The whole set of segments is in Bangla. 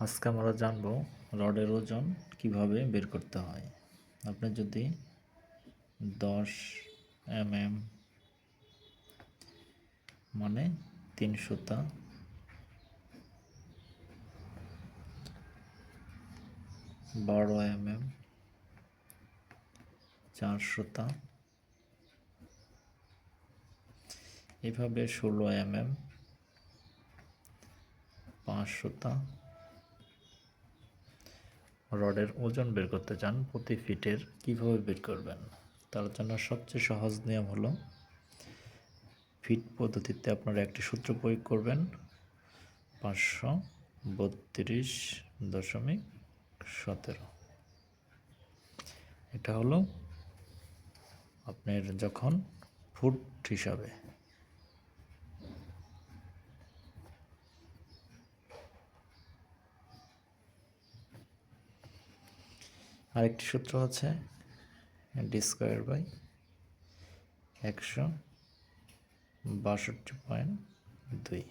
আজকে আমরা জানব রডের ওজন কীভাবে বের করতে হয়। আপনি যদি দশ এমএম মানে তিন সুতা বারো এমএম চার সুতা এভাবে ষোলো এমএম পাঁচ সুতা রডের ওজন বের করতে চান প্রতি ফিটের, কীভাবে বের করবেন? তার জন্য সবচেয়ে সহজ নিয়ম হলো, ফিট পদ্ধতিতে আপনারা একটি সূত্র প্রয়োগ করবেন, পাঁচশো বত্রিশ দশমিক সতেরো। এটা হলো আপনার যখন ফুট হিসাবে আরেকটি সূত্র হচ্ছে ডি স্কোয়ার বাই একশো বাষট্টি পয়েন্ট দুই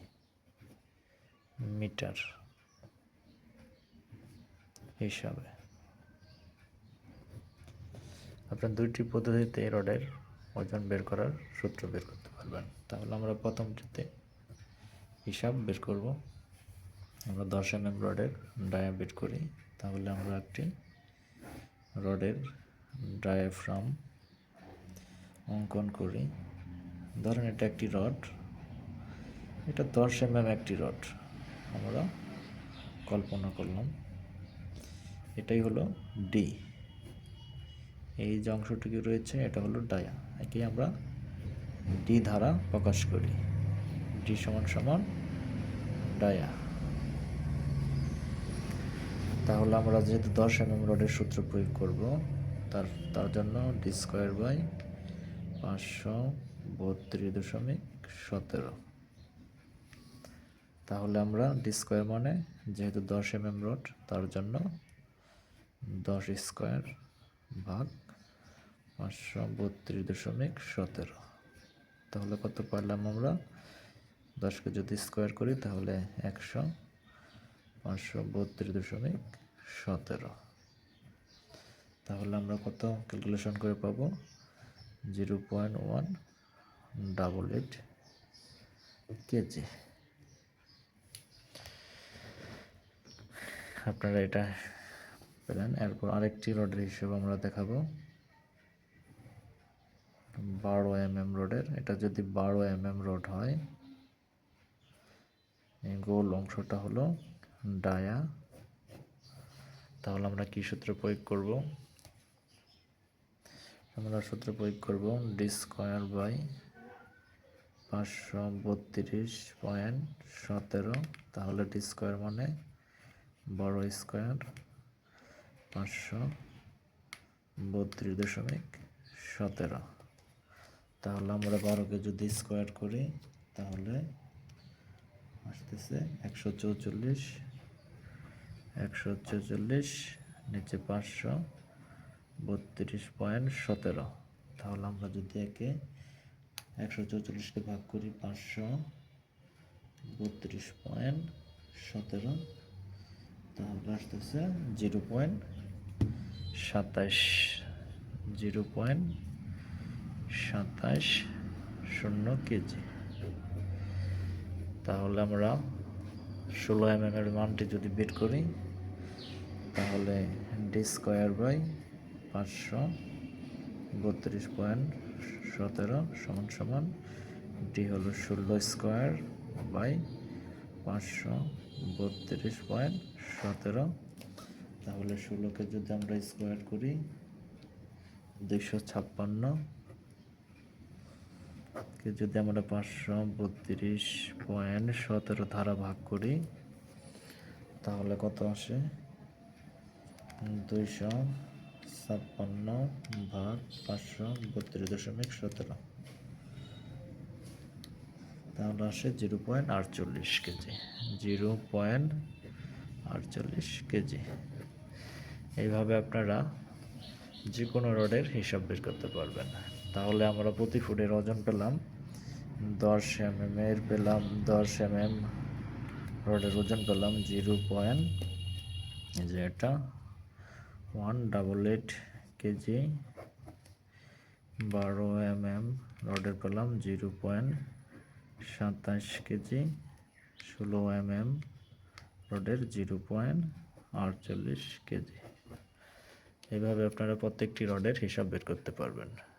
মিটার হিসাবে। আপনার দুইটি পদ্ধতিতে রডের ওজন বের করার সূত্র বের করতে পারবেন। তাহলে আমরা প্রথমটিতে হিসাব বের করব। আমরা দশ এম এম রডের ডায়া বের করি, তাহলে আমরা একটি রডের ডায়াফ্রাম অঙ্কন করি। ধরেন এটা একটি রড। এটা দশ এম এম একটি রড। আমরা কল্পনা করলাম। এটাই হলো ডি এই যে অংশটুকু রয়েছে, এটা হলো ডায়া। একে আমরা ডি ধারা প্রকাশ করি। ডি সমান সমান ডায়া। তাহলে আমরা যেহেতু দশ এম এম রডের সূত্র প্রয়োগ করব, তার তার জন্য ডি স্কোয়ার বাই পাঁচশো বত্রিশ দশমিক সতেরো। তাহলে আমরা ডি স্কোয়ার মানে যেহেতু দশ এম এম রড, তার জন্য দশ স্কোয়ার ভাগ পাঁচশো বত্রিশ দশমিক সতেরো। তাহলে কত পারলাম আমরা? দশকে যদি স্কোয়ার করি তাহলে একশো পাঁচশো বত্রিশ দশমিক সতেরো। তাহলে আমরা কত ক্যালকুলেশন করে পাবো? Zero point one double eight KG. আপনারা এটা পেলেন। এরপর আরেকটি রডের হিসেব আমরা দেখাবো। বারো এম এম রোডের। এটা যদি বারো এম এম রোড হয় গোল অংশটা হলো ডায়া তাহলে আমরা কি সূত্র প্রয়োগ করব? আমরা সূত্র প্রয়োগ করব ডি স্কোয়ার বাই পাঁচশো বত্রিশ পয়েন্ট সতেরো। তাহলে ডি স্কোয়ার মানে বড় স্কোয়ার পাঁচশো বত্রিশ দশমিক সতেরো। তাহলে আমরা বারোকে যদি স্কোয়ার করি, তাহলে আসতেছে একশো চৌচল্লিশ একশো চৌচল্লিশ নিচে পাঁচশো, বত্রিশ পয়েন্ট সতেরো। তাহলে আমরা যদি একে একশো চৌচল্লিশকে ভাগ করি পাঁচশো, বত্রিশ পয়েন্ট সতেরো, তাহলে আসতেছে জিরো পয়েন্ট সাতাশ জিরো পয়েন্ট সাতাশ শূন্য কেজি। তাহলে আমরা ষোলো এম এর মানটি যদি বের করি, তাহলে ডি স্কোয়ার বাই পাঁচশো বত্রিশ পয়েন্ট সতেরো সমান সমান ডি হলো ষোলো স্কোয়ার বাই পাঁচশো বত্রিশ পয়েন্ট সতেরো। তাহলে ষোলোকে যদি আমরা স্কোয়ার করি, দুইশো ছাপ্পান্ন যদি আমরা পাঁচশো বত্রিশ পয়েন্ট সতেরো ধারা ভাগ করি, তাহলে কত আসে? দুইশো ছাপ্পান্ন ভাগ পাঁচশো বত্রিশ দশমিক সতেরো। তাহলে আসে জিরো পয়েন্ট আটচল্লিশ কেজি। জিরো পয়েন্ট আটচল্লিশ কেজি। এইভাবে আপনারা যে কোনো রডের হিসাব বের করতে পারবেন। তাহলে আমরা প্রতি ফুটের ওজন পেলাম দশ এম এম এর পেলাম দশ এম এম রডের ওজন পেলাম জিরো পয়েন্ট যে এটা, ওয়ান ডাবল এইট কেজি বারো এম এম রডের পেলাম জিরো পয়েন্ট সাতাশ কেজি, ষোলো এম এম রডের জিরো পয়েন্ট আটচল্লিশ কেজি। এভাবে আপনারা প্রত্যেকটি রডের হিসাব বের করতে পারবেন।